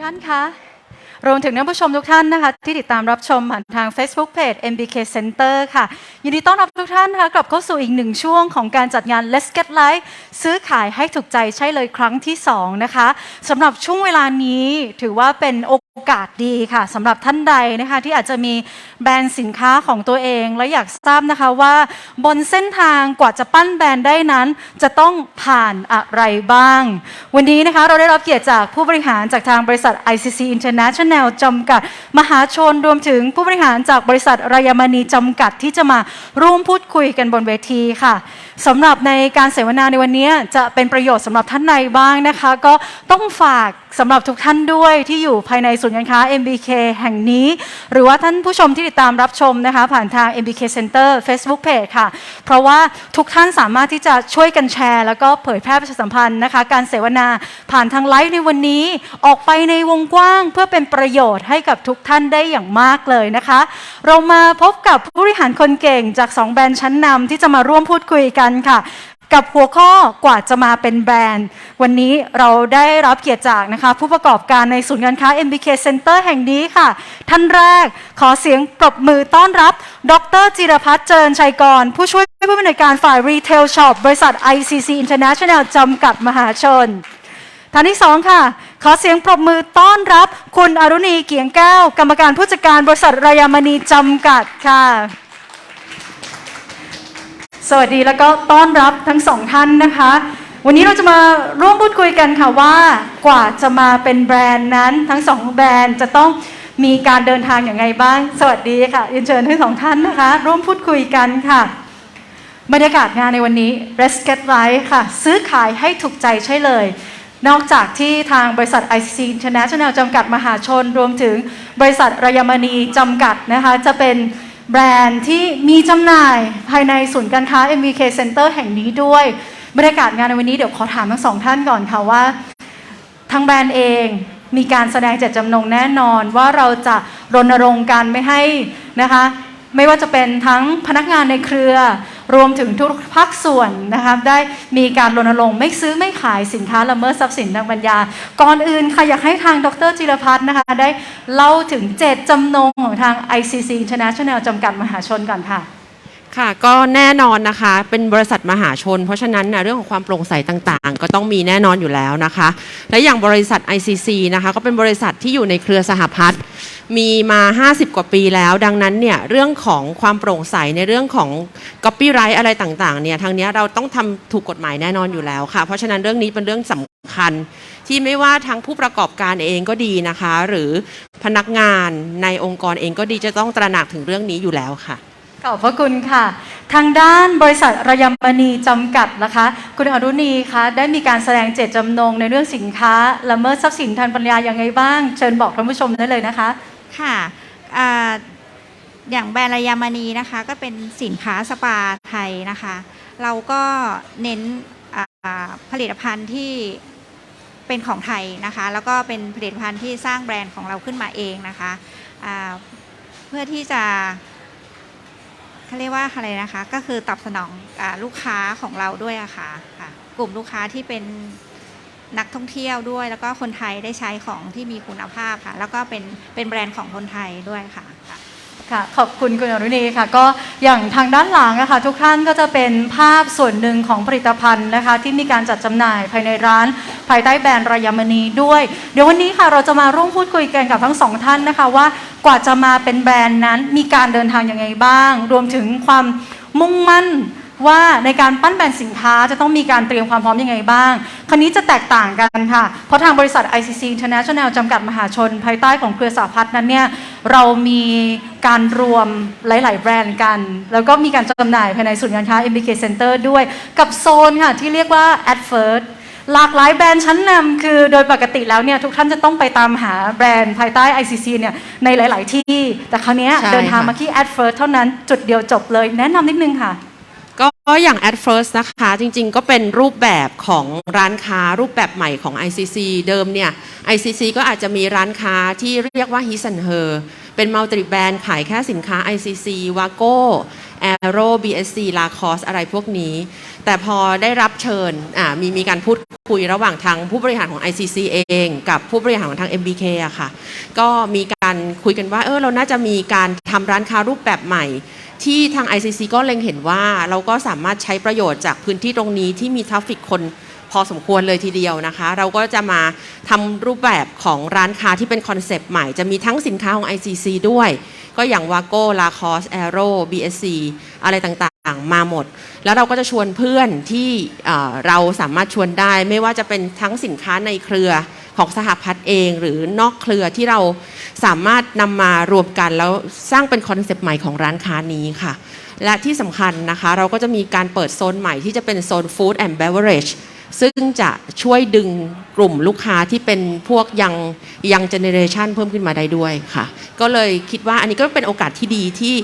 ท่านคะ รวมถึงท่านผู้ชมทุกท่านนะคะ ที่ติดตามรับชมผ่านทาง Facebook Page MBK Center ค่ะ ยินดีต้อนรับทุกท่านนะคะกลับเข้าสู่อีกหนึ่งช่วงของการจัดงาน Let's Get Live ซื้อขายให้ถูกใจใช่เลยครั้งที่ 2 นะคะสำหรับช่วงเวลานี้ถือว่าเป็นโอกาสดีค่ะสำหรับท่านใดนะคะที่อาจจะมีแบรนด์สินค้าของตัวเอง และอยากทราบนะคะว่า บนเส้นทางกว่าจะปั้นแบรนด์ได้นั้น จะต้องผ่านอะไรบ้าง วันนี้นะคะเราได้รับเกียรติจากผู้บริหารจากทางบริษัท ICC International แนวจำกัด มหาชนรวมถึงผู้บริหารจากบริษัทรายมณีจำกัดที่จะมาร่วมพูดคุยกันบนเวทีค่ะสำหรับในการเสวนาในวันนี้จะเป็นประโยชน์สำหรับท่านใดบ้างนะคะ ก็ต้องฝากสำหรับทุกท่านด้วยที่อยู่ภายในศูนย์การค้า MBK แห่งนี้ หรือว่าท่านผู้ชมที่ติดตามรับชมนะคะ ผ่านทาง MBK Center Facebook Page ค่ะ เพราะว่าทุกท่านสามารถที่จะช่วยกันแชร์ แล้วก็เผยแพร่ประชาสัมพันธ์นะคะ การเสวนาผ่านทางไลฟ์ในวันนี้ออกไปในวงกว้าง เพื่อเป็นประโยชน์ให้กับทุกท่านได้อย่างมากเลยนะคะ เรามาพบกับผู้บริหารคนเก่งจาก 2 แบรนด์ชั้นนำที่จะมาร่วมพูดคุยกันค่ะ กับหัวข้อกว่าจะมาเป็นแบรนด์ วันนี้เราได้รับเกียรติจากนะคะ ผู้ประกอบการในศูนย์การค้า MBK Center แห่งนี้ค่ะ ท่านแรกขอเสียงปรบมือต้อนรับ ดรจิรพัฒน์เจินชัยกร ผู้ช่วยผู้บริการฝ่าย Retail Shop บริษัท ICC International จำกัดมหาชน ท่านที่สองค่ะ ขอเสียงปรบมือต้อนรับ คุณอรุณีเกียงแก้ว กรรมการผู้จัดการบริษัทรายามณีจำกัดค่ะ สวัสดีแล้วก็ต้อนรับทั้งสองท่านนะคะ วันนี้เราจะมาร่วมพูดคุยกันค่ะว่ากว่าจะมาเป็นแบรนด์นั้นทั้งสองแบรนด์จะต้องมีการเดินทางอย่างไรบ้าง สวัสดีค่ะเรียนเชิญทั้งสองท่านนะคะ ร่วมพูดคุยกันค่ะ บรรยากาศงานในวันนี้ r e s c e t Life ค่ะ ซื้อขายให้ถูกใจใช่เลย นอกจากที่ทางบริษัท ICC International จำกัดมหาชน รวมถึงบริษัทรายมณีจำกัดนะคะจะเป็น แบรนด์ที่มีจำหน่ายภายในศูนย์การค้า MVK Center แห่งนี้ด้วย บรรยากาศงานในวันนี้เดี๋ยวขอถามทั้งสองท่านก่อนค่ะว่า ทางแบรนด์เองมีการแสดงเจตจำนงแน่นอนว่าเราจะรณรงค์การไม่ให้นะคะ ไม่ว่าจะเป็นทั้งพนักงานในเครือ รวมถึงทุกภาคส่วนนะคะได้มีการรณรงค์ไม่ซื้อไม่ขายสินค้าละเมิดทรัพย์สินทางปัญญา ก่อนอื่นค่ะอยากให้ทางดรจิรพัฒน์นะคะได้เล่าถึงเจตจำนงของทาง ICC International จำกัดมหาชนก่อนค่ะ ค่ะก็แน่นอนนะคะเป็นบริษัทมหาชน เพราะฉะนั้นนะเรื่องของความโปร่งใสต่างๆ ก็ต้องมีแน่นอนอยู่แล้วนะคะ และอย่างบริษัท ICC นะคะก็เป็นบริษัทที่อยู่ในเครือสหพัฒน์มีมา 50 กว่าปีแล้ว ดังนั้นเนี่ยเรื่องของความโปร่งใสในเรื่องของ copyright อะไรต่างๆเนี่ยทางนี้เราต้องทำถูกกฎหมายแน่นอนอยู่แล้วค่ะ เพราะฉะนั้นเรื่องนี้เป็นเรื่องสำคัญ ที่ไม่ว่าทั้งผู้ประกอบการเองก็ดีนะคะ หรือพนักงานในองค์กรเองก็ดีจะต้องตระหนักถึงเรื่องนี้อยู่แล้วค่ะ ขอบพระคุณค่ะ ทางด้านบริษัทระยมณีจำกัดนะคะ คุณอรุณีคะได้มีการแสดงเจตจำนงในเรื่องสินค้าละเมิดทรัพย์สินทางปัญญาอย่างไรบ้าง เชิญบอกท่านผู้ชมได้เลยนะคะ ค่ะอย่างแบรนด์ระยามณีนะคะ ก็เป็นสินค้าสปาไทยนะคะ เราก็เน้นผลิตภัณฑ์ที่เป็นของไทยนะคะ แล้วก็เป็นผลิตภัณฑ์ที่สร้างแบรนด์ของเราขึ้นมาเองนะคะ เพื่อที่จะ เขาเรียกว่าอะไรนะคะ ก็คือตอบสนองอลูกค้าของเราด้วยอะค่ะค่ะกลุ่มลูกค้าที่เป็นนักท่องเที่ยวด้วย แล้วก็คนไทยได้ใช้ของที่มีคุณภาพค่ะ แล้วก็เป็นเป็นแบรนด์ของคนไทยด้วยค่ะค่ะขอบคุณคุณอรุณีค่ะ ก็อย่างทางด้านหลังนะคะทุกท่านก็จะเป็นภาพส่วนหนึ่งของผลิตภัณฑ์นะคะ ที่มีการจัดจำหน่ายภายในร้าน ภายใต้แบรนด์รยามณีด้วย เดี๋ยววันนี้ค่ะเราจะมาร่วมพูดคุยกันกับทั้งสองท่านนะคะว่ากว่าจะมาเป็นแบรนด์นั้นมีการเดินทางยังไงบ้าง รวมถึงความมุ่งมั่นว่าในการปั้นแบรนด์สินค้าจะต้องมีการเตรียมความพร้อมยังไงบ้าง คันนี้จะแตกต่างกันค่ะ เพราะทางบริษัท ICC International จำกัดมหาชน ภายใต้ของเครือสาพัฒน์นั้นเนี่ยเรามีการรวมหลาย ๆ แบรนด์กัน แล้วก็มีการจำหน่ายภายในศูนย์การค้า MBK Center ด้วย กับโซนค่ะที่เรียกว่า Ad First หลากหลายแบรนด์ชั้นนำคือโดยปกติแล้วเนี่ยทุกท่านจะต้องไปตามหาแบรนด์ภายใต้ ICC เนี่ยในหลาย ๆ ที่ แต่คราวเนี้ยใช่เดินทางค่ะ มาที่ Ad First เท่านั้นจุดเดียวจบเลยแนะนำนิดนึงค่ะ ก็อย่าง at first นะคะ จริงๆ ก็เป็นรูปแบบของร้านค้ารูปแบบใหม่ของ ICC เดิมเนี่ย ICC ก็อาจจะมีร้านค้าที่เรียกว่า His and Her เป็นมัลติแบรนด์ขายแค่สินค้า ICC Wago Aero BSC Lacoste อะไรพวกนี้ แต่พอได้รับเชิญมีมีการพูดคุยระหว่างทางผู้บริหารของ ICC เอง กับผู้บริหารของทาง MBK อะค่ะ ก็มีการคุยกันว่าเออเราน่าจะมีการทำร้านค้ารูปแบบใหม่ ที่ทาง ICC ก็เล็งเห็นว่าเราก็สามารถใช้ประโยชน์จากพื้นที่ตรงนี้ที่มีทราฟฟิกคนพอสมควรเลยทีเดียวนะคะ เราก็จะมาทำรูปแบบของร้านค้าที่เป็นคอนเซปต์ใหม่ จะมีทั้งสินค้าของ ICC ด้วย ก็อย่างวาโก้ลาคอสแอโร่บีเอสซีอะไรต่างๆมาหมด แล้วเราก็จะชวนเพื่อนที่เราสามารถชวนได้ ไม่ว่าจะเป็นทั้งสินค้าในเครือของสหพัฒน์เอง หรือนอกเครือที่เราสามารถนำมารวมกันแล้วสร้างเป็นคอนเซปต์ใหม่ของร้านค้านี้ค่ะ และที่สำคัญนะคะเราก็จะมีการเปิดโซนใหม่ที่จะเป็นโซน Food and Beverage ซึ่งจะช่วยดึงกลุ่มลูกค้าที่เป็นพวกยังยังเจเนเรชันเพิ่มขึ้นมาได้ด้วยค่ะ ก็เลยคิดว่าอันนี้ก็เป็นโอกาสที่ดีที่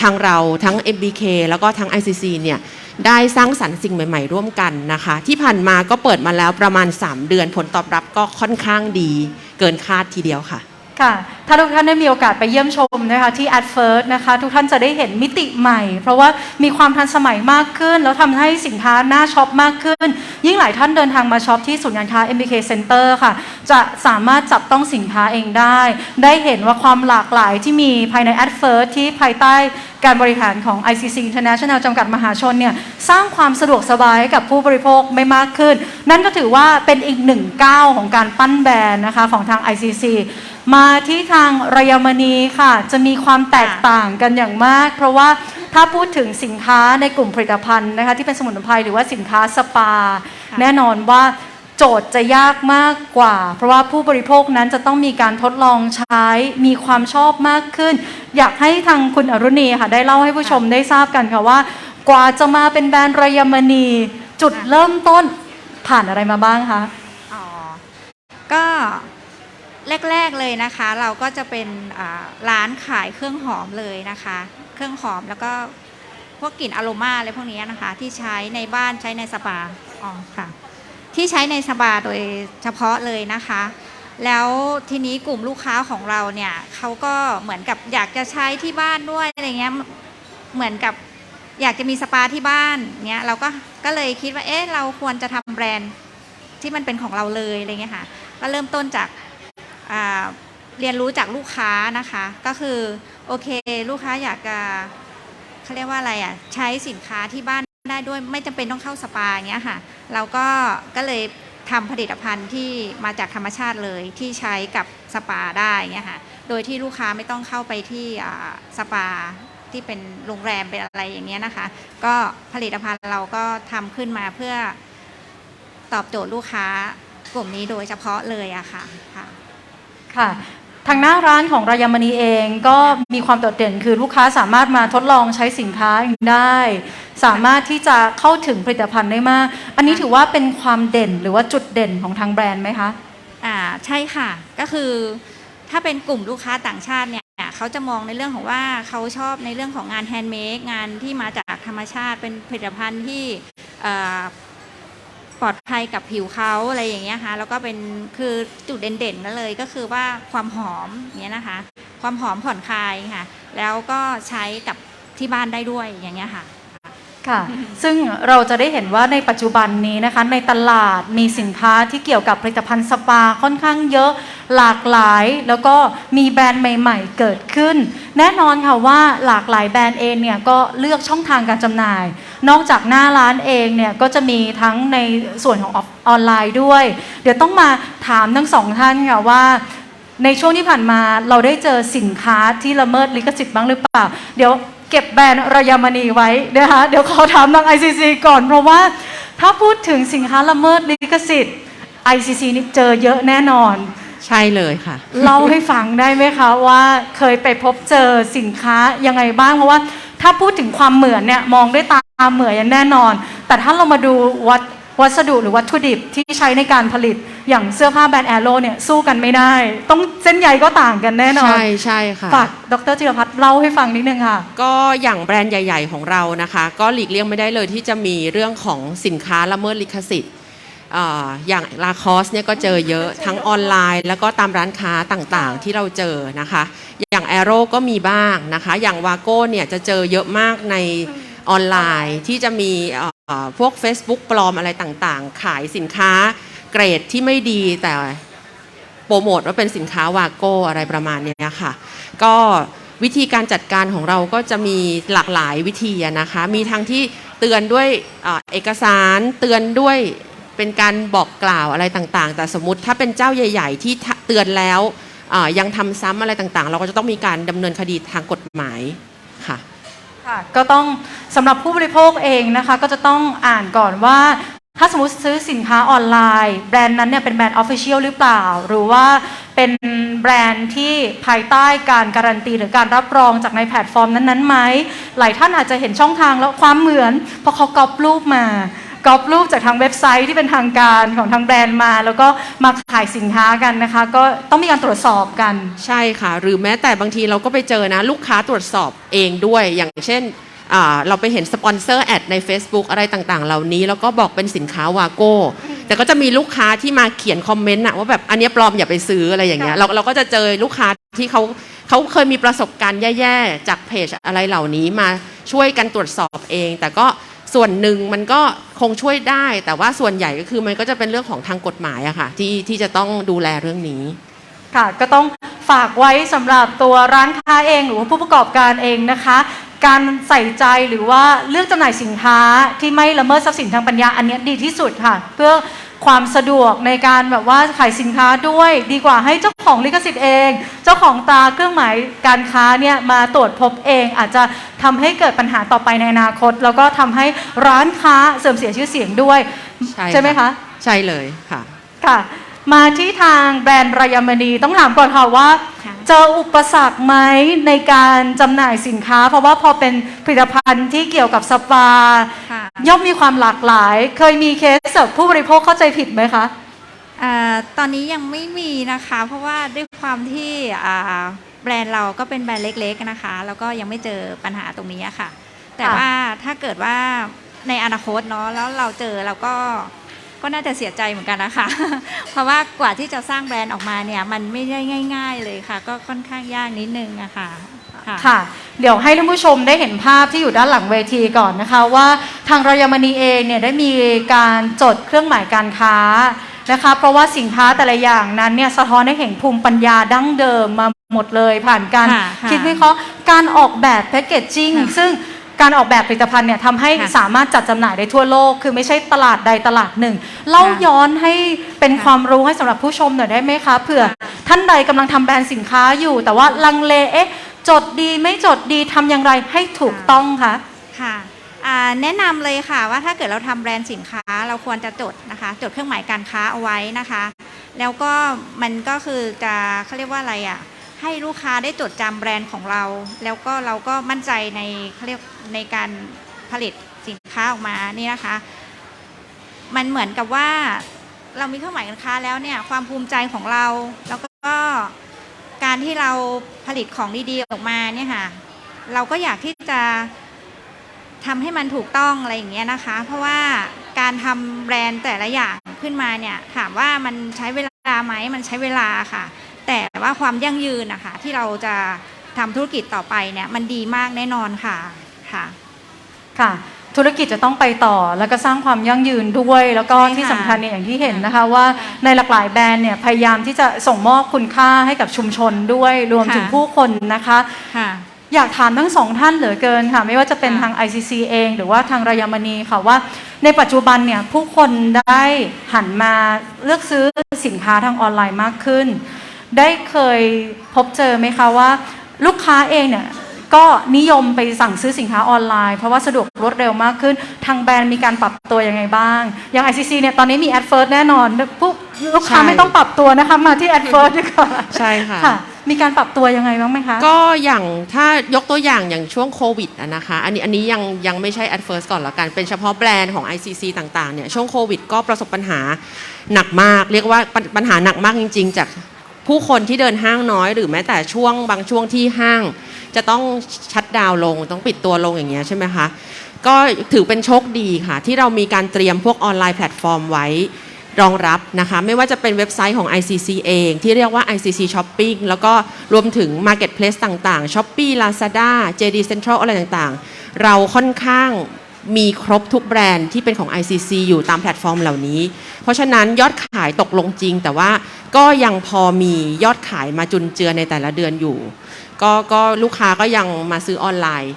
ทางเราทั้ง MBK แล้วก็ทั้ง ICC เนี่ยได้สร้างสรรค์สิ่งใหม่ ๆ ร่วมกันนะคะ ที่ผ่านมาก็เปิดมาแล้วประมาณ 3 เดือนผลตอบรับก็ค่อนข้างดีเกินคาดทีเดียวค่ะ ค่ะ ถ้าทุกท่านได้มีโอกาสไปเยี่ยมชมนะคะที่ a d First นะคะ ทุกท่านจะได้เห็นมิติใหม่ เพราะว่ามีความทันสมัยมากขึ้น แล้วทำให้สินค้าน่าช็อปมากขึ้น ยิ่งหลายท่านเดินทางมาช็อปที่ศูนย์การค้า MBK Center ค่ะ จะสามารถจับต้องสินค้าเองได้ ได้เห็นว่าความหลากหลายที่มีภายใน a d First ที่ภายใต้การบริหารของ ICC International จำกัดมหาชนเนี่ยสร้างความสะดวกสบายให้กับผู้บริโภคไม่มากขึ้น นั่นก็ถือว่าเป็นอีกหนึ่งก้าวของการปั้นแบรนด์นะคะของทาง ICC มาที่ทางรยมณีค่ะ จะมีความแตกต่างกันอย่างมาก เพราะว่าถ้าพูดถึงสินค้าในกลุ่มผลิตภัณฑ์นะคะที่เป็นสมุนไพรหรือว่าสินค้าสปา แน่นอนว่าโจทย์จะยากมากกว่า เพราะว่าผู้บริโภคนั้นจะต้องมีการทดลองใช้ มีความชอบมากขึ้น อยากให้ทางคุณอรุณีค่ะได้เล่าให้ผู้ชมได้ทราบกันค่ะว่า กว่าจะมาเป็นแบรนด์รยมณีจุดเริ่มต้นผ่านอะไรมาบ้างคะ อ๋อ ก็ แรก ๆเลยนะคะ เราก็จะเป็นร้านขายเครื่องหอมเลยนะคะ เครื่องหอมแล้วก็พวกกลิ่นอโรมาอะไรพวกนี้นะคะ ที่ใช้ในบ้านใช้ในสปาอ๋อค่ะ ที่ใช้ในสปาโดยเฉพาะเลยนะคะ แล้วทีนี้กลุ่มลูกค้าของเราเนี่ยเขาก็เหมือนกับอยากจะใช้ที่บ้านด้วยอะไรเงี้ยเหมือนกับอยากจะมีสปาที่บ้านเนี้ยเราก็ก็เลยคิดว่าเอ๊ะเราควรจะทำแบรนด์ที่มันเป็นของเราเลยอะไรเงี้ยค่ะ ก็เริ่มต้นจาก เรียนรู้จากลูกค้านะคะ ก็คือโอเค ลูกค้าอยากจะเขาเรียกว่าอะไรอะใช้สินค้าที่บ้านได้ด้วยไม่จำเป็นต้องเข้าสปาอย่างเงี้ยค่ะ เราก็ก็เลยทำผลิตภัณฑ์ที่มาจากธรรมชาติเลยที่ใช้กับสปาได้เงี้ยค่ะโดยที่ลูกค้าไม่ต้องเข้าไปที่สปาที่เป็นโรงแรมเป็นอะไรอย่างเงี้ยนะคะ ก็ผลิตภัณฑ์เราก็ทำขึ้นมาเพื่อตอบโจทย์ลูกค้ากลุ่มนี้โดยเฉพาะเลยอะค่ะค่ะ ค่ะทางหน้าร้านของรายมณีเองก็มีความโดดเด่นคือลูกค้าสามารถมาทดลองใช้สินค้าได้ สามารถที่จะเข้าถึงผลิตภัณฑ์ได้มาก อันนี้ถือว่าเป็นความเด่นหรือว่าจุดเด่นของทางแบรนด์ไหมคะอ่าใช่ค่ะก็คือถ้าเป็นกลุ่มลูกค้าต่างชาติเนี่ยเขาจะมองในเรื่องของว่าเขาชอบในเรื่องของงานแฮนด์เมดงานที่มาจากธรรมชาติเป็นผลิตภัณฑ์ที่ ปลอดภัยกับผิวเขาอะไรอย่างเงี้ยค่ะแล้วก็เป็นคือจุดเด่นๆนั่นเลยก็คือว่าความหอมเนี้ยนะคะ ความหอมผ่อนคลายค่ะ แล้วก็ใช้กับที่บ้านได้ด้วยอย่างเงี้ยค่ะ ค่ะ ซึ่งเราจะได้เห็นว่าในปัจจุบันนี้นะคะ ในตลาดมีสินค้าที่เกี่ยวกับผลิตภัณฑ์สปาค่อนข้างเยอะหลากหลาย แล้วก็มีแบรนด์ใหม่ ๆ เกิดขึ้น แน่นอนค่ะว่าหลากหลายแบรนด์เองเนี่ยก็เลือกช่องทางการจำหน่าย นอกจากหน้าร้านเองเนี่ยก็จะมีทั้งในส่วนของอออนไลน์ด้วย เดี๋ยวต้องมาถามทั้งสองท่านค่ะว่าในช่วงที่ผ่านมาเราได้เจอสินค้าที่ละเมิดลิขสิทธิ์บ้างหรือเปล่า เดี๋ยว เก็บแบรนด์รยามณีไว้นะคะเดี๋ยวขอถามทาง ICC ก่อน เพราะว่าถ้าพูดถึงสินค้าละเมิดลิขสิทธิ์ ICC นี่เจอเยอะแน่นอน ใช่เลยค่ะ เล่าให้ฟังได้ไหมคะว่าเคยไปพบเจอสินค้ายังไงบ้าง เพราะว่าถ้าพูดถึงความเหมือนเนี่ยมองด้วยตาเหมือนอย่างแน่นอน แต่ถ้าเรามาดูวัด วัสดุหรือวัตถุดิบที่ใช้ในการผลิตอย่างเสื้อผ้าแบรนด์แอโร่เนี่ยสู้กันไม่ได้ ต้องเส้นใยก็ต่างกันแน่นอนใช่ใช่ค่ะฝากดรจิรพัฒน์เล่าให้ฟังนิดนึงค่ะ ก็อย่างแบรนด์ใหญ่ ๆ ของเรานะคะ ก็หลีกเลี่ยงไม่ได้เลยที่จะมีเรื่องของสินค้าละเมิดลิขสิทธิ์อ่าอย่างลาคอสเนี่ยก็เจอเยอะทั้งออนไลน์ แล้วก็ตามร้านค้าต่างๆ ที่เราเจอนะคะ อย่างแอโร่ก็มีบ้างนะคะ อย่างวาโก้เนี่ยจะเจอเยอะมากในออนไลน์ที่จะมีเอ่อ พวก Facebook ปลอมอะไรต่างๆ ขายสินค้าเกรดที่ไม่ดีแต่โปรโมทว่าเป็นสินค้าวาโก้อะไรประมาณนี้ค่ะ ก็วิธีการจัดการของเราก็จะมีหลากหลายวิธีนะคะ มีทั้งที่เตือนด้วยเอ่อเอกสารเตือนด้วยเป็นการบอกกล่าวอะไรต่างๆ แต่สมมติถ้าเป็นเจ้าใหญ่ ๆ ที่เตือนแล้วยังทำซ้ำอะไรต่างๆ เราก็จะต้องมีการดำเนินคดีทางกฎหมายค่ะ ค่ะก็ต้องสำหรับผู้บริโภคเองนะคะ ก็จะต้องอ่านก่อนว่า ถ้าสมมติซื้อสินค้าออนไลน์ แบรนด์นั้นเนี่ยเป็นแบรนด์ออฟฟิเชียลหรือเปล่า หรือว่าเป็นแบรนด์ที่ภายใต้การการันตี หรือการรับรองจากในแพลตฟอร์มนั้นๆไหมหลายท่านอาจจะเห็นช่องทางแล้วความเหมือนเพราะเขากรอบรูปมา ก๊อปรูปจากทางเว็บไซต์ที่เป็นทางการของทางแบรนด์มา แล้วก็มาขายสินค้ากันนะคะ ก็ต้องมีการตรวจสอบกัน ใช่ค่ะ หรือแม้แต่บางทีเราก็ไปเจอนะลูกค้าตรวจสอบเองด้วย อย่างเช่นอ่าเราไปเห็นสปอนเซอร์แอดใน Facebook อะไรต่างๆ เหล่านี้ แล้วก็บอกเป็นสินค้าวาโก้ แต่ก็จะมีลูกค้าที่มาเขียนคอมเมนต์อะว่าแบบอันเนี้ยปลอมอย่าไปซื้ออะไรอย่างเงี้ยค่ะเราเราก็จะเจอลูกค้าที่เขาเขาเคยมีประสบการณ์แย่ๆ จากเพจอะไรเหล่านี้มาช่วยกันตรวจสอบเอง แต่ก็ ส่วนหนึ่งมันก็คงช่วยได้ แต่ว่าส่วนใหญ่ก็คือมันก็จะเป็นเรื่องของทางกฎหมายอะค่ะที่ที่จะต้องดูแลเรื่องนี้ค่ะก็ต้องฝากไว้สำหรับตัวร้านค้าเอง หรือว่าผู้ประกอบการเองนะคะ การใส่ใจหรือว่าเลือกจำหน่ายสินค้าที่ไม่ละเมิดทรัพย์สินทางปัญญาอันนี้ดีที่สุดค่ะ เพื่อ ความสะดวกในการแบบว่าขายสินค้าด้วย ดีกว่าให้เจ้าของลิขสิทธิ์เอง เจ้าของตราเครื่องหมายการค้าเนี่ยมาตรวจพบเอง อาจจะทำให้เกิดปัญหาต่อไปในอนาคต แล้วก็ทำให้ร้านค้าเสื่อมเสียชื่อเสียงด้วย ใช่ไหมคะ ใช่เลยค่ะค่ะ มาที่ทางแบรนด์รายมณีต้องถามก่อนค่ะว่าค่ะเจออุปสรรคไหมในการจำหน่ายสินค้า เพราะว่าพอเป็นผลิตภัณฑ์ที่เกี่ยวกับสปาค่ะย่อมมีความหลากหลาย เคยมีเคสแบบผู้บริโภคเข้าใจผิดไหมคะอ่าตอนนี้ยังไม่มีนะคะ เพราะว่าด้วยความที่อ่าแบรนด์เราก็เป็นแบรนด์เล็ก ๆนะคะ แล้วก็ยังไม่เจอปัญหาตรงนี้อะค่ะ แต่ค่ะว่าถ้าเกิดว่าในอนาคตเนาะแล้วเราเจอเราก็ ก็น่าจะเสียใจเหมือนกันนะคะ เพราะว่ากว่าที่จะสร้างแบรนด์ออกมาเนี่ยมันไม่ได้ง่าย ๆ เลยค่ะ ก็ค่อนข้างยากนิดนึงอะค่ะค่ะค่ะเดี๋ยวให้ท่านผู้ชมได้เห็นภาพที่อยู่ด้านหลังเวทีก่อนนะคะ ว่าทางรายมณีเองเนี่ยได้มีการจดเครื่องหมายการค้านะคะ เพราะว่าสินค้าแต่ละอย่างนั้นเนี่ยสะท้อนให้เห็นภูมิปัญญาดั้งเดิมมาหมดเลยผ่านการค่ะค่ะคิดวิเคราะห์การออกแบบแพคเกจจิ้งค่ะซึ่ง การออกแบบผลิตภัณฑ์เนี่ยทำให้ค่ะสามารถจัดจำหน่ายได้ทั่วโลก คือไม่ใช่ตลาดใดตลาดหนึ่งเล่าค่ะย้อนให้เป็นค่ะความรู้ให้สำหรับผู้ชมหน่อยได้ไหมคะเผื่อ ท่านใดกำลังทำแบรนด์สินค้าอยู่ แต่ว่าลังเลเอ๊ะจดดีไม่จดดีทำอย่างไรให้ถูกต้องคะ ค่ะอ่าแนะนำเลยค่ะว่าถ้าเกิดเราทำแบรนด์สินค้าเราควรจะจดนะคะ จดเครื่องหมายการค้าเอาไว้นะคะ แล้วก็มันก็คือจะเขาเรียกว่าอะไรอะ ให้ลูกค้าได้จดจำแบรนด์ของเรา แล้วก็เราก็มั่นใจในเขาเรียกในการผลิตสินค้าออกมานี่นะคะ มันเหมือนกับว่าเรามีเครื่องหมายการค้าแล้วเนี่ยความภูมิใจของเรา แล้วก็การที่เราผลิตของดีๆออกมาเนี่ยค่ะเราก็อยากที่จะทำให้มันถูกต้องอะไรอย่างเงี้ยนะคะ เพราะว่าการทำแบรนด์แต่ละอย่างขึ้นมาเนี่ยถามว่ามันใช้เวลาไหมมันใช้เวลาค่ะ แต่ว่าความยั่งยืนนะคะที่เราจะทำธุรกิจต่อไปเนี่ยมันดีมากแน่นอนค่ะค่ะค่ะ ธุรกิจจะต้องไปต่อแล้วก็สร้างความยั่งยืนด้วย แล้วก็ใช่ค่ะที่สำคัญเนี่ยอย่างที่เห็นนะคะว่าในหลากหลายแบรนด์เนี่ยพยายามที่จะส่งมอบคุณค่าให้กับชุมชนด้วยรวมถึงค่ะผู้คนนะคะ ค่ะอยากถามทั้งสองท่านเหลือเกินค่ะ ไม่ว่าจะเป็นค่ะทาง ICC เอง หรือว่าทางรายมณีค่ะว่า ในปัจจุบันเนี่ยผู้คนได้หันมาเลือกซื้อสินค้าทางออนไลน์มากขึ้น ได้เคยพบเจอไหมคะว่า ลูกค้าเองเนี่ยก็นิยมไปสั่งซื้อสินค้าออนไลน์ เพราะว่าสะดวกรวดเร็วมากขึ้น ทางแบรนด์มีการปรับตัวยังไงบ้าง อย่าง ICC เนี่ยตอนนี้มีแอดเฟิร์สแน่นอนผู้ลูกค้าใช่ ไม่ต้องปรับตัวนะคะ มาที่แอดเฟิร์สดีกว่าใช่ค่ะ ค่ะ มีการปรับตัวยังไงบ้างไหมคะ ก็อย่างถ้ายกตัวอย่างอย่างช่วงโควิดอะนะคะ อันนี้อันนี้ยังยังไม่ใช่ at first ก่อนละกัน เป็นเฉพาะแบรนด์ของ ICC ต่างๆเนี่ยช่วงโควิดก็ประสบปัญหาหนักมาก เรียกว่าปัญปัญหาหนักมากจริง ๆ จาก ผู้คนที่เดินห้างน้อยหรือแม้แต่ช่วงบางช่วงที่ห้าง จะต้องชัดดาวลงต้องปิดตัวลงอย่างเงี้ยใช่ไหมคะก็ถือเป็นโชคดีค่ะ ที่เรามีการเตรียมพวกออนไลน์แพลตฟอร์มไว้รองรับนะคะไม่ว่าจะเป็นเว็บไซต์ของ ICC เอง ที่เรียกว่า ICC Shopping แล้วก็รวมถึง Marketplace ต่างๆ Shopee Lazada JD Central อะไรต่างๆ เราค่อนข้าง มีครบทุกแบรนด์ที่เป็นของ ICC อยู่ตามแพลตฟอร์มเหล่านี้ เพราะฉะนั้นยอดขายตกลงจริง แต่ว่าก็ยังพอมียอดขายมาจุนเจือในแต่ละเดือนอยู่ ก็ก็ลูกค้าก็ยังมาซื้อออนไลน์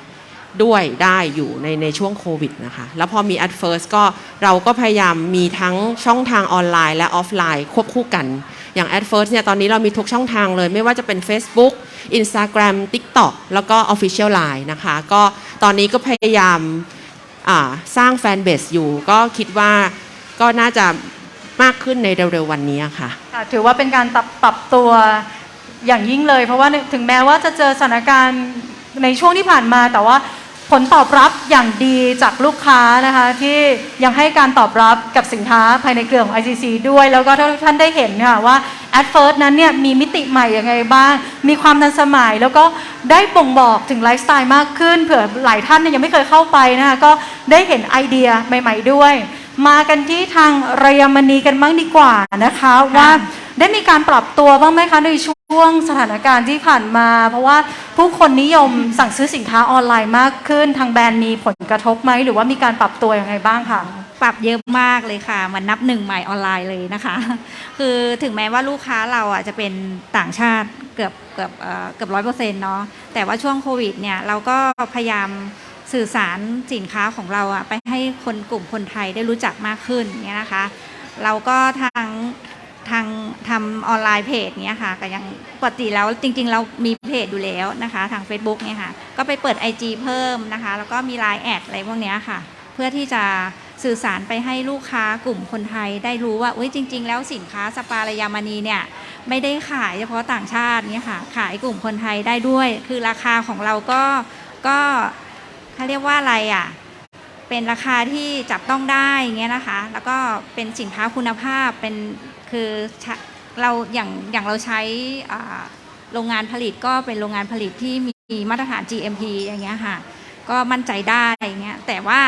ด้วยได้อยู่ในในช่วงโควิดนะคะ แล้วพอมี Ad First ก็เราก็พยายามมีทั้งช่องทางออนไลน์และออฟไลน์ควบคู่กัน อย่าง Ad First เนี่ยตอนนี้เรามีทุกช่องทางเลย ไม่ว่าจะเป็น Facebook Instagram TikTok แล้วก็ Official Line นะคะ ก็ตอนนี้ก็พยายาม สร้างแฟนเบสอยู่ ก็คิดว่าก็น่าจะมากขึ้นในเร็วๆวันนี้ค่ะ ค่ะถือว่าเป็นการปรับปรับตัวอย่างยิ่งเลย เพราะว่าถึงแม้ว่าจะเจอสถานการณ์ในช่วงที่ผ่านมาแต่ว่า ผลตอบรับอย่างดีจากลูกค้านะคะที่ยังให้การตอบรับกับสินค้าภายในเครือของ ICC ด้วย แล้วก็ถ้าทุกท่านได้เห็นค่ะว่า Ad First นั้นเนี่ยมีมิติใหม่ยังไงบ้าง มีความทันสมัยแล้วก็ได้บ่งบอกถึงไลฟ์สไตล์มากขึ้นเผื่อหลายท่านยังไม่เคยเข้าไปนะคะก็ได้เห็นไอเดียใหม่ ๆด้วย มากันที่ทางระยมณีกันบ้างดีกว่านะคะว่า ได้มีการปรับตัวบ้างไหมคะในช่วงสถานการณ์ที่ผ่านมา เพราะว่าผู้คนนิยมสั่งซื้อสินค้าออนไลน์มากขึ้น ทางแบรนด์มีผลกระทบไหมหรือว่ามีการปรับตัวยังไงบ้างคะปรับเยอะมากเลยค่ะ มันนับหนึ่งใหม่ออนไลน์เลยนะคะ คือถึงแม้ว่าลูกค้าเราอะจะเป็นต่างชาติเกือบเกือบเอ่อเกือบร้อยเปอร์เซ็นต์เนาะแต่ว่าช่วงโควิดเนี่ยเราก็พยายามสื่อสารสินค้าของเราอะไปให้คนกลุ่มคนไทยได้รู้จักมากขึ้นเนี่ยนะคะ เราก็ทาง ทางทำออนไลน์เพจเนี้ยค่ะก็ยังปกติแล้วจริง ๆ เรามีเพจอยู่แล้วนะคะ ทาง Facebook เนี่ยค่ะ ก็ไปเปิด IG เพิ่มนะคะ แล้วก็มี Line แอดอะไรพวกเนี้ยค่ะ เพื่อที่จะสื่อสารไปให้ลูกค้ากลุ่มคนไทยได้รู้ว่าอุ้ยจริง ๆ แล้วสินค้าสปาระยามณีเนี่ยไม่ได้ขายเฉพาะต่างชาติเนี่ยค่ะ ขายกลุ่มคนไทยได้ด้วย คือราคาของเราก็ก็เขาเรียกว่าอะไรอะเป็นราคาที่จับต้องได้เงี้ยนะคะ แล้วก็เป็นสินค้าคุณภาพเป็น คือเราอย่างอย่างเราใช้โรงงานผลิตก็เป็นโรงงานผลิตที่มีมาตรฐาน GMP อย่างเงี้ยค่ะก็มั่นใจได้อย่างเงี้ยแต่ว่า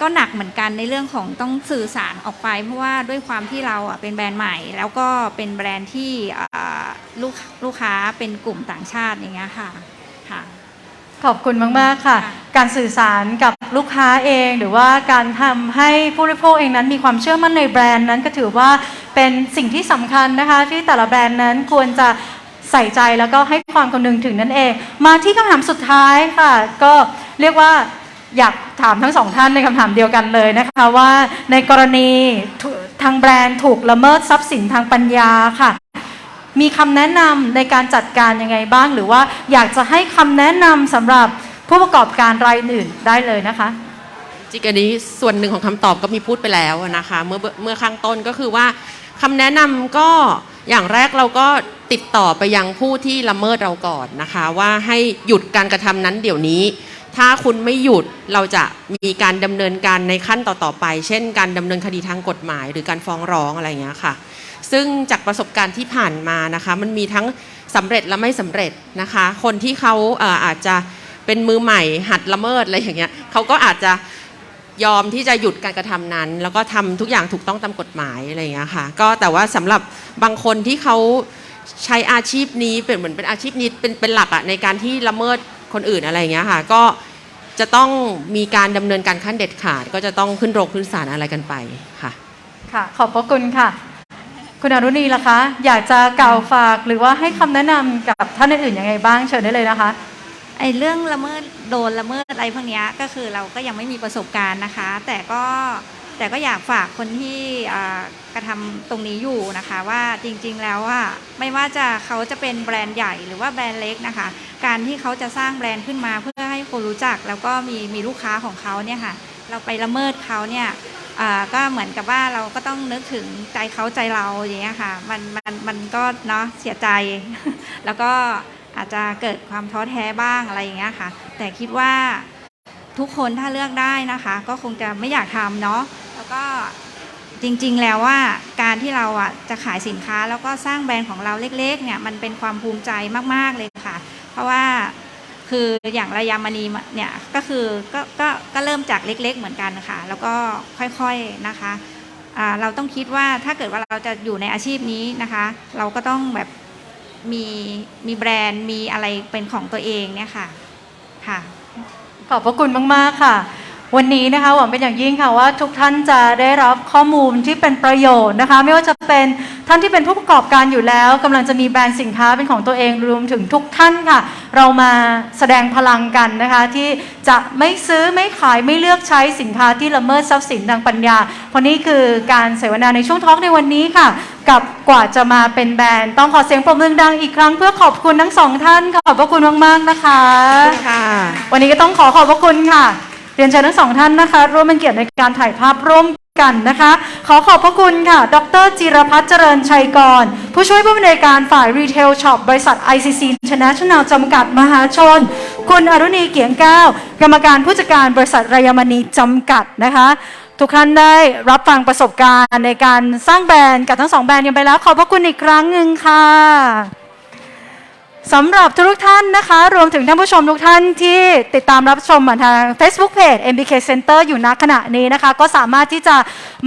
ก็หนักเหมือนกันในเรื่องของต้องสื่อสารออกไป เพราะว่าด้วยความที่เราเป็นแบรนด์ใหม่ แล้วก็เป็นแบรนด์ที่ลูกลูกค้าเป็นกลุ่มต่างชาติอย่างเงี้ยค่ะค่ะ ขอบคุณมากๆค่ะค่ะ การสื่อสารกับลูกค้าเอง หรือว่าการทำให้ผู้บริโภคเองนั้นมีความเชื่อมั่นในแบรนด์นั้นก็ถือว่าเป็นสิ่งที่สำคัญนะคะ ที่แต่ละแบรนด์นั้นควรจะใส่ใจแล้วก็ให้ความคำนึงถึงนั่นเอง มาที่คำถามสุดท้ายค่ะ ก็เรียกว่าอยากถามทั้งสองท่านในคำถามเดียวกันเลยนะคะว่าในกรณีถูทางแบรนด์ถูกละเมิดทรัพย์สินทางปัญญาค่ะ มีคำแนะนำในการจัดการยังไงบ้าง หรือว่าอยากจะให้คำแนะนำสำหรับผู้ประกอบการรายอื่นได้เลยนะคะจริงอันนี้ส่วนหนึ่งของคำตอบก็มีพูดไปแล้วนะคะ เมื่อเมื่อข้างต้นก็คือว่าคำแนะนำก็อย่างแรกเราก็ติดต่อไปยังผู้ที่ละเมิดเราก่อนนะคะ ว่าให้หยุดการกระทำนั้นเดี๋ยวนี้ ถ้าคุณไม่หยุดเราจะมีการดำเนินการในขั้นต่อๆไป เช่น การดำเนินคดีทางกฎหมาย หรือการฟ้องร้องอะไรอย่างเงี้ยค่ะ ซึ่งจากประสบการณ์ที่ผ่านมานะคะ มันมีทั้งสำเร็จและไม่สำเร็จนะคะ คนที่เขาอาจจะเป็นมือใหม่หัดละเมิดอะไรอย่างเงี้ยเขาก็อาจจะยอมที่จะหยุดการกระทำนั้น แล้วก็ทำทุกอย่างถูกต้องตามกฎหมายอะไรอย่างเงี้ยค่ะก็แต่ว่าสำหรับบางคนที่เขาใช้อาชีพนี้เป็นเหมือนเป็นอาชีพนี้เป็นเป็นหลักอะในการที่ละเมิดคนอื่นอะไรอย่างเงี้ยค่ะ ก็จะต้องมีการดำเนินการขั้นเด็ดขาด ก็จะต้องขึ้นโรงขึ้นศาลอะไรกันไปค่ะ ค่ะ ขอบพระคุณค่ะ คุณอรุณีล่ะคะ อยากจะกล่าวฝากหรือว่าให้คำแนะนำกับท่านอื่นๆยังไงบ้างเชิญได้เลยนะคะไอ้เรื่องละเมิดโดนละเมิดอะไรพวกนี้ก็คือเราก็ยังไม่มีประสบการณ์นะคะ แต่ก็แต่ก็อยากฝากคนที่กระทำตรงนี้อยู่นะคะ ว่าจริงๆแล้วว่าไม่ว่าจะเขาจะเป็นแบรนด์ใหญ่หรือว่าแบรนด์เล็กนะคะ การที่เขาจะสร้างแบรนด์ขึ้นมาเพื่อให้คนรู้จัก แล้วก็มีมีลูกค้าของเขาเนี่ยค่ะ เราไปละเมิดเขาเนี่ย ก็เหมือนกับว่าเราก็ต้องนึกถึงใจเขาใจเราอย่างเงี้ยค่ะมันมันมันก็เนาะเสียใจ แล้วก็อาจจะเกิดความท้อแท้บ้างอะไรอย่างเงี้ยค่ะ แต่คิดว่าทุกคนถ้าเลือกได้นะคะ ก็คงจะไม่อยากทำเนาะแล้วก็จริงๆแล้วว่าการที่เราอะจะขายสินค้าแล้วก็สร้างแบรนด์ของเราเล็กๆเนี่ยมันเป็นความภูมิใจมากๆเลยค่ะ เพราะว่า คืออย่างระยามณีเนี่ยก็คือก็ก็ก็เริ่มจากเล็ก ๆ เหมือนกันค่ะ แล้วก็ค่อยๆนะคะเราต้องคิดว่าถ้าเกิดว่าเราจะอยู่ในอาชีพนี้นะคะ เราก็ต้องแบบมีมีแบรนด์มีอะไรเป็นของตัวเองเนี่ยค่ะค่ะ ขอบพระคุณมาก ๆ ค่ะ วันนี้นะคะหวังเป็นอย่างยิ่งค่ะว่าทุกท่านจะได้รับข้อมูลที่เป็นประโยชน์นะคะ ไม่ว่าจะเป็นท่านที่เป็นผู้ประกอบการอยู่แล้วกำลังจะมีแบรนด์สินค้าเป็นของตัวเองรวมถึงทุกท่านค่ะ เรามาแสดงพลังกันนะคะ ที่จะไม่ซื้อไม่ขายไม่เลือกใช้สินค้าที่ละเมิดทรัพย์สินทางปัญญาเพราะนี่คือการเสวนาในช่วงทอล์กในวันนี้ค่ะ กับกว่าจะมาเป็นแบรนด์ต้องขอเสียงปรบมือดังอีกครั้งเพื่อขอบคุณทั้งสองท่านขอบพระคุณมากๆนะคะค่ะวันนี้ก็ต้องขอขอบพระคุณค่ะ เรียนเชิญทั้งสองท่านนะคะ ร่วมเป็นเกียรติในการถ่ายภาพร่วมกันนะคะ ขอขอบพระคุณค่ะ ดรจิรพัฒน์เจริญชัยกร ผู้ช่วยผู้อำนวยการฝ่ายรีเทลช็อปบริษัท ICC International จำกัดมหาชน คุณอรุณีเกียงแก้วกรรมการผู้จัดการบริษัทรายมณีจำกัดนะคะ ทุกท่านได้รับฟังประสบการณ์ในการสร้างแบรนด์กับทั้งสองแบรนด์กันไปแล้ว ขอบพระคุณอีกครั้งหนึ่งค่ะ สำหรับทุกท่านนะคะ รวมถึงท่านผู้ชมทุกท่านที่ติดตามรับชมผ่านทาง Facebook Page MBK Center อยู่ณขณะนี้นะคะ ก็สามารถที่จะ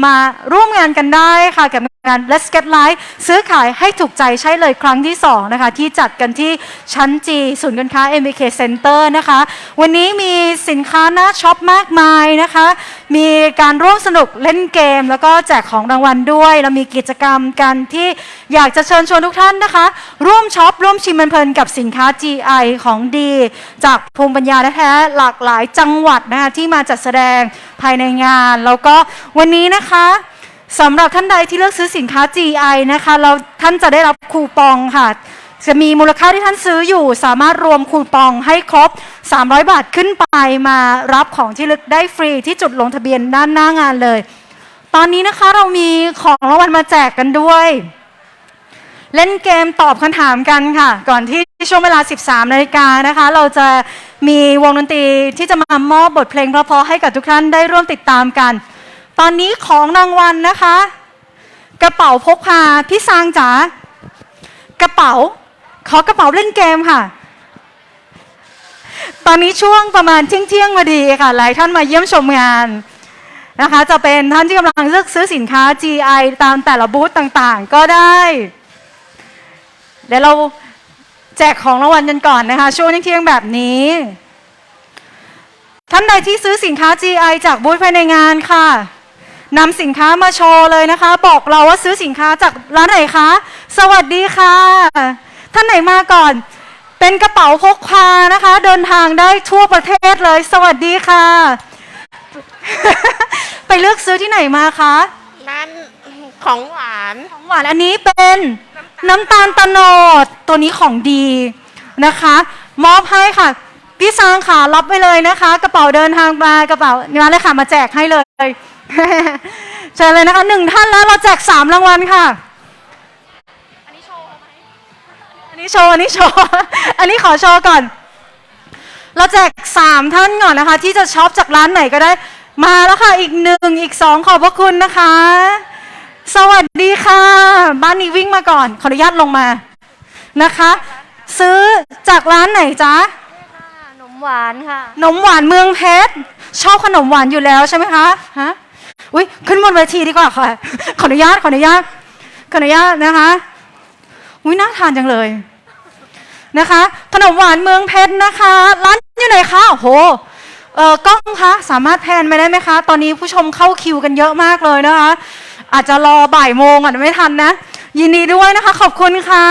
มาร่วมงานกันได้ค่ะกับงาน Let's Get Live ซื้อขายให้ถูกใจใช่เลยครั้งที่ 2 นะคะ ที่จัดกันที่ชั้นจีศูนย์การค้า MBK Center นะคะ วันนี้มีสินค้าน่าช็อปมากมายนะคะ มีการร่วมสนุกเล่นเกม แล้วก็แจกของรางวัลด้วยแล้วมีกิจกรรมกันที่ อยากจะเชิญชวนทุกท่านนะคะ ร่วมช็อปร่วมชิมเพลินกับสินค้า GI ของดี จากภูมิปัญญาแท้ๆหลากหลายจังหวัดนะคะที่มาจัดแสดงภายในงาน แล้วก็วันนี้นะคะสำหรับท่านใดที่เลือกซื้อสินค้า GI นะคะเราท่านจะได้รับคูปองค่ะจะมีมูลค่าที่ท่านซื้ออยู่ สามารถรวมคูปองให้ครบ 300 บาทขึ้นไปมารับของที่ลึกได้ฟรีที่จุดลงทะเบียนด้านหน้างานเลย ตอนนี้นะคะเรามีของรางวัลมาแจกกันด้วย เล่นเกมตอบคำถามกันค่ะ ก่อนที่ช่วงเวลา 13นาฬิกานะคะ เราจะมีวงดนตรีที่จะมามอบบทเพลงเพราะๆให้กับทุกท่านได้ร่วมติดตามกัน ตอนนี้ของรางวัลนะคะ กระเป๋าพกพาพี่ซางจ๋ากระเป๋า ขอกระเป๋าเล่นเกมค่ะ ตอนนี้ช่วงประมาณเที่ยงเที่ยงพอดีค่ะ หลายท่านมาเยี่ยมชมงานนะคะ จะเป็นท่านที่กำลังเลือกซื้อสินค้า GI ตามแต่ละบูธต่างๆ ก็ได้ เดี๋ยวเราแจกของรางวัลกันก่อนนะคะ ช่วงเที่ยงๆแบบนี้ ท่านใดที่ซื้อสินค้า GI จากบูธภายในงานค่ะนำสินค้ามาโชว์เลยนะคะ บอกเราว่าซื้อสินค้าจากร้านไหนคะ สวัสดีค่ะ ท่านไหนมาก่อน เป็นกระเป๋าพกพานะคะ เดินทางได้ทั่วประเทศเลย สวัสดีค่ะ ไปเลือกซื้อที่ไหนมาคะ ร้านของหวาน ของหวานอันนี้เป็น น้ำตาลตะโนดตัวนี้ของดีนะคะ มอบให้ค่ะ พี่ซางค่ะรับไปเลยนะคะ กระเป๋าเดินทางมากระเป๋านี่มาเลยค่ะมาแจกให้เลยเชิญเลยนะคะหนึ่งท่านแล้วเราแจกสามรางวัลค่ะอันนี้โชว์อันนี้โชว์อันนี้ขอโชว์ก่อน เราแจกสามท่านก่อนนะคะ ที่จะช็อปจากร้านไหนก็ได้ มาแล้วค่ะอีกหนึ่งอีกสองขอบพระคุณนะคะ สวัสดีค่ะ บ้านนี้วิ่งมาก่อน ขออนุญาตลงมานะคะ ซื้อจากร้านไหนจ๊ะขนมหวานค่ะขนมหวานเมืองเพชรชอบขนมหวานอยู่แล้วใช่ไหมคะฮะอุ้ยขึ้นบนเวทีดีกว่าค่ะ ขออนุญาตขออนุญาตขออนุญาตนะคะอุ้ยน่าทานจังเลยนะคะ ขนมหวานเมืองเพชรนะคะ ร้านอยู่ไหนคะโอ้โหเออกล้องคะสามารถแพนไปได้ไหมคะ ตอนนี้ผู้ชมเข้าคิวกันเยอะมากเลยนะคะ อาจจะรอบ่ายโมงอาจจะไม่ทันนะ ยินดีด้วยนะคะ ขอบคุณค่ะ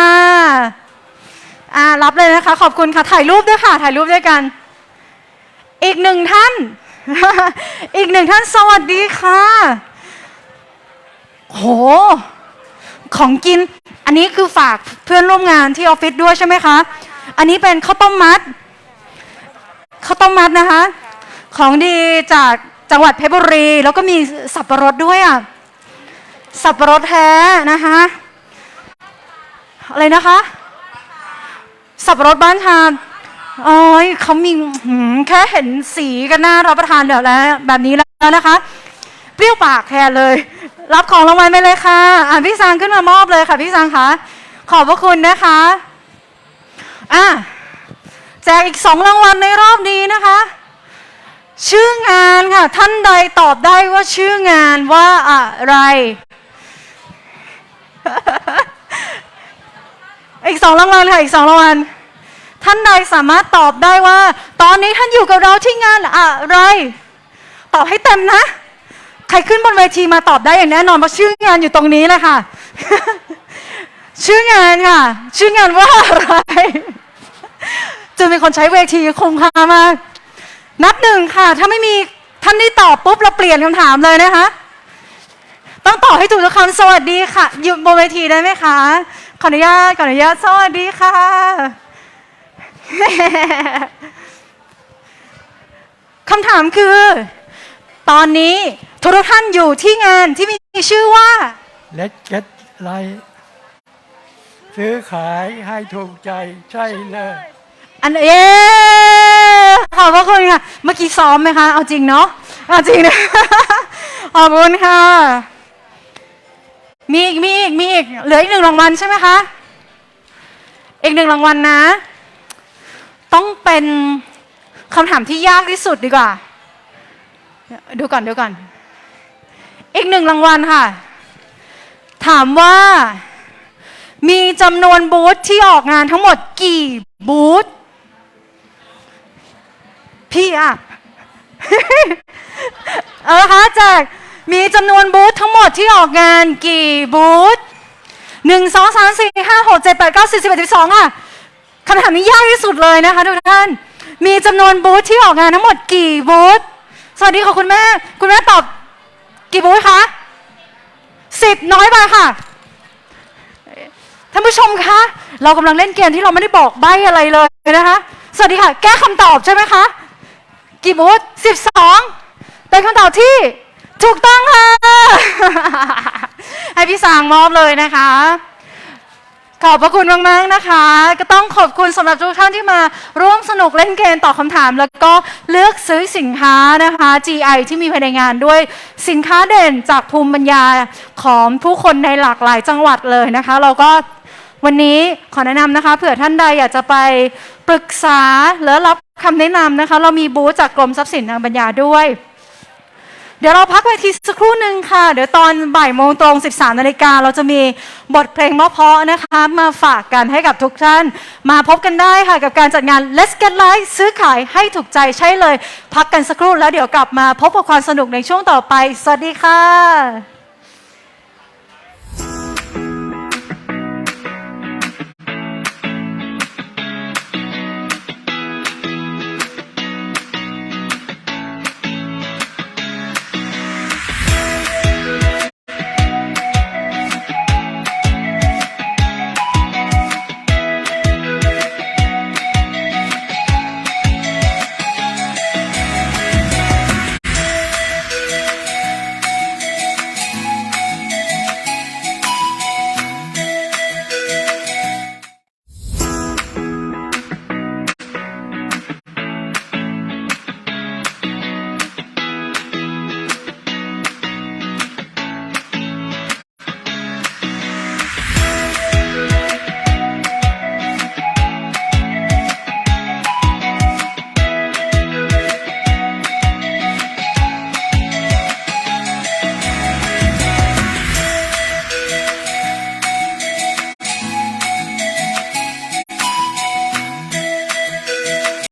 อ่ารับเลยนะคะ ขอบคุณค่ะ ถ่ายรูปด้วยค่ะ ถ่ายรูปด้วยกัน อีกหนึ่งท่าน อีกหนึ่งท่านสวัสดีค่ะ โห ของกิน อันนี้คือฝากเพื่อนร่วมงานที่ออฟฟิศด้วยใช่ไหมคะ อันนี้เป็นข้าวต้มมัดข้าวต้มมัดนะคะ ของดีจากจังหวัดเพชรบุรี แล้วก็มีสับปะรดด้วยอะ สับปะรดแท้นะคะอะไรนะคะ สับปะรดบ้านทานโอ้ยเขามีแค่เห็นสีกันน่ารับประทานเดี๋ยวแล้วแบบนี้แล้วนะคะ เปรี้ยวปากแทนเลย รับของรางวัลไปเลยค่ะ อะพี่ซังขึ้นมามอบเลยค่ะพี่ซังคะขอบพระคุณนะคะอะแจกอีกสองรางวัลในรอบนี้นะคะ ชื่องานค่ะ ท่านใดตอบได้ว่าชื่องานว่าอะไร อีกสองรางวัลค่ะอีกสองรางวัลท่านใดสามารถตอบได้ว่า ตอนนี้ท่านอยู่กับเราที่งานอะไร ตอบให้เต็มนะ ใครขึ้นบนเวทีมาตอบได้อย่างแน่นอนเพราะชื่องานอยู่ตรงนี้เลยค่ะ ชื่องานค่ะ ชื่องานว่าอะไรจะเป็นคนใช้เวทีคุ้มค่ามาก นับหนึ่งค่ะ ถ้าไม่มีท่านได้ตอบปุ๊บเราเปลี่ยนคำถามเลยนะคะ ต้องตอบให้ถูกทุกคำสวัสดีค่ะอยู่บนเวทีได้ไหมคะ ขออนุญาตขออนุญาตสวัสดีค่ะ คำถามคือ ตอนนี้ทุกท่านอยู่ที่งานที่มีชื่อว่า Let's get right ซื้อขายให้ถูกใจใช่เลย อันเอ๊ขอบพระคุณค่ะ เมื่อกี้ซ้อมไหมคะ เอาจริงเนาะเอาจริงนะ ขอบคุณค่ะ มีอีกมีอีกมีอีกเหลืออีกหนึ่งรางวัลใช่ไหมคะ อีกหนึ่งรางวัลนะ ต้องเป็นคำถามที่ยากที่สุดดีกว่า ดูก่อนดูก่อน อีกหนึ่งรางวัลค่ะ ถามว่า มีจำนวนบูธที่ออกงานทั้งหมดกี่บูธพี่อะเอาละคะจาก มีจำนวนบูธทั้งหมดที่ออกงานกี่บูธหนึ่งสองสามสี่ห้าหกเจ็ดแปดเก้าสิบสิบเอ็ดสิบสองค่ะคำถามนี้ยากที่สุดเลยนะคะทุกท่าน มีจำนวนบูธที่ออกงานทั้งหมดกี่บูธสวัสดีค่ะคุณแม่ คุณแม่ตอบกี่บูธคะสิบน้อยไปค่ะท่านผู้ชมคะเรากำลังเล่นเกมที่เราไม่ได้บอกใบ้อะไรเลยนะคะสวัสดีค่ะ แก้คำตอบใช่ไหมคะ กี่บูธสิบสองเป็นคำตอบที่ ถูกต้องค่ะ ให้พี่สางมอบเลยนะคะ ขอบพระคุณมากๆนะคะ ก็ต้องขอบคุณสำหรับทุกท่านที่มาร่วมสนุกเล่นเกมตอบคำถาม แล้วก็เลือกซื้อสินค้านะคะ GI ที่มีภายในงานด้วยสินค้าเด่นจากภูมิปัญญาของผู้คนในหลากหลายจังหวัดเลยนะคะ เราก็วันนี้ขอแนะนำนะคะเผื่อท่านใดอยากจะไปปรึกษาหรือรับคำแนะนำนะคะ เรามีบูธจากกรมทรัพย์สินทางปัญญาด้วย เดี๋ยวเราพักเวทีสักครู่หนึ่งค่ะ เดี๋ยวตอนบ่ายโมงตรง 13 นาฬิกาเราจะมีบทเพลงเพาะๆนะคะ มาฝากกันให้กับทุกท่าน มาพบกันได้ค่ะกับการจัดงาน Let's Get Live ซื้อขายให้ถูกใจใช่เลย พักกันสักครู่แล้วเดี๋ยวกลับมาพบกับความสนุกในช่วงต่อไป สวัสดีค่ะ